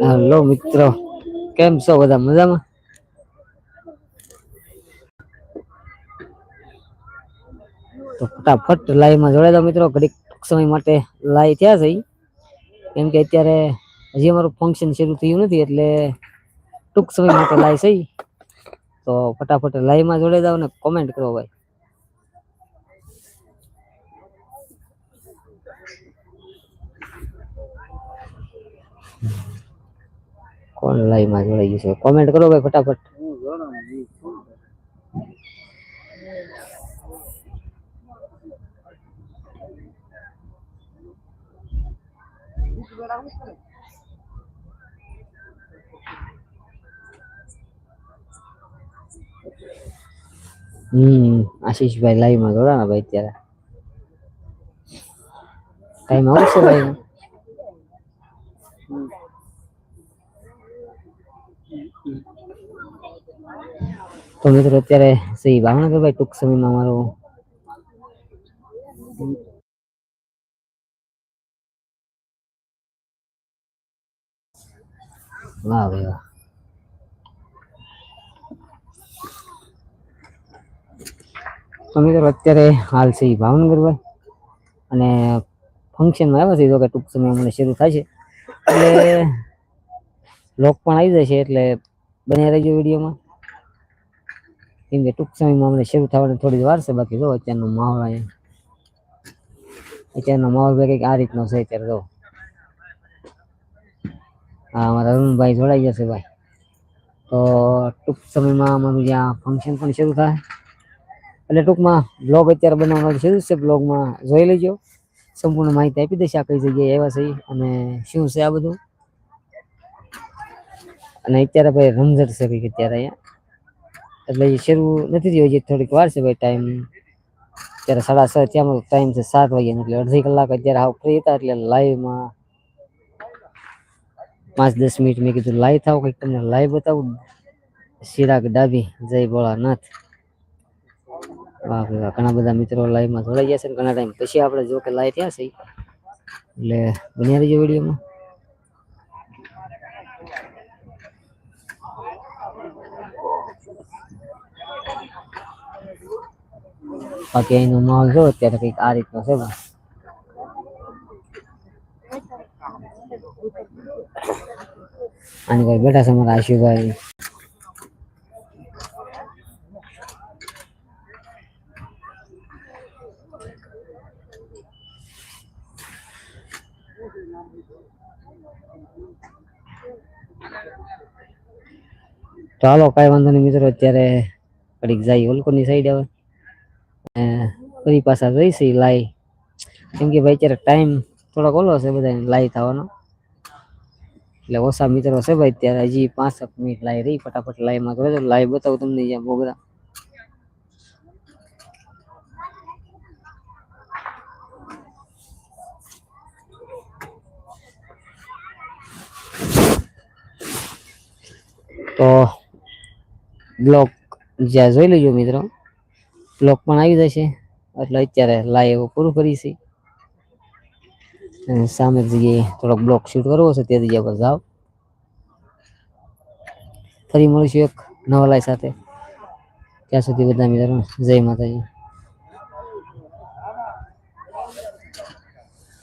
Hello મિત્રો, કેમ છો બધા મજામાં? તો ફટાફટ લાઈવમાં જોડાઈ દો મિત્રો, ઘડીક સમય માટે લાઈવ થયા છે કેમ કે અત્યારે હજી અમારું ફંક્શન શરૂ થયું નથી એટલે ટૂંક સમય માટે લાઈવ છે તો ફટાફટ લાઈવમાં જોડાઈ દો ને કોમેન્ટ કરો ભાઈ. કોણ લાઈવમાં જોડાઈ ગયું છે? કોમેન્ટ કરો ભાઈ ફટાફટ. હમ, આશીષભાઈ લાઈવમાં જોડાણા ભાઈ અત્યારે. ટાઈમ આવશે ભાઈ? તો મિત્રો અત્યારે શ્રી ભાવનગરભાઈ ટૂંક સમયમાં મારો વાહ ભાઈ અત્યારે હાલ છે ભાવનગરભાઈ ભાવનગર ભાઈ અને ફંક્શનમાં આવ્યા છે તો કે ટૂંક સમય મને શરૂ થાય છે. એટલે લોક પણ આવી જશે, એટલે બન્યા રહેજો વિડીયોમાં. કેમ કે ટૂંક સમયમાં અમને શરૂ થવાની થોડી વાર છે, બાકી જો અત્યારનો માહોલ અહીંયા. અત્યારનો માહોલ ભાઈ કંઈક આ રીતનો છે અત્યારે જો. હા, અમારા અરુણભાઈ જોડાઈ જશે ભાઈ. તો ટૂંક સમયમાં અમારું જ્યાં ફંક્શન પણ શરૂ થાય. એટલે ટૂંકમાં બ્લોગ અત્યારે બનાવવાનું શરૂ છે બ્લોગમાં જોઈ લેજો. સંપૂર્ણ માહિતી આપી દઈશ આ કઈ જગ્યાએ આવ્યા છે અને શું છે આ બધું. અને અત્યારે ભાઈ રમઝટ છે કંઈક અત્યારે અહીંયા. એટલે એ શરૂ નથી થયું, હજી થોડીક વાર છે ભાઈ ટાઈમ અત્યારે સાડા છ ત્યાં ટાઈમ છે સાત વાગ્યાનો, એટલે અડધી કલાક અત્યારે હાવ ફ્રી હતા, એટલે લાઈવમાં પાંચ દસ મિનિટ મેં કીધું લાઈવ થાવ, કંઈક તમને લાઈવ બતાવું. ચિરાગ ડાબી જય ભોળાનાથ. વાહ ભાઈ વાહ ઘણા બધા મિત્રો લાઈવમાં જોડાઈ ગયા છે ને ઘણા ટાઈમ પછી આપણે જો કે લાઈવ થયા છે એટલે બન્યા રહીજો વિડીયોમાં. બાકી અહીંનો માહોલ જો અત્યારે કંઈક આ રીતનો છે ભાઈ આની ભાઈ બેઠા છે મારા આશુભાઈ ચાલો કઈ વાંધો નહીં મિત્રો અત્યારે કડીક જાય ઓલકોની સાઈડ અને ફરી પાછા રહીશે લાઈ. કેમ કે ભાઈ અત્યારે ટાઈમ થોડોક ઓલો છે બધા લાઈ થવાનો. એટલે ઓછા મિત્રો છે ભાઈ અત્યારે, હજી પાંસઠ મિનિટ લાઈ રહી ફટાફટ લાઈમાં તો લાઈ બતાવું તમને અહીંયા બધા તો બ્લોક જ્યાં જોઈ લેજો મિત્રો. બ્લોક પણ આવી જશે. એટલે અત્યારે લાઈવ પૂરું કરીશી સામે જગ્યાએ થોડોક બ્લોક શૂટ કરવો છે તે જગ્યા પર જાઓ. ફરી મળીશું એક નવા લાઈ સાથે. ત્યાં સુધી બધા મિત્રો જય માતાજી.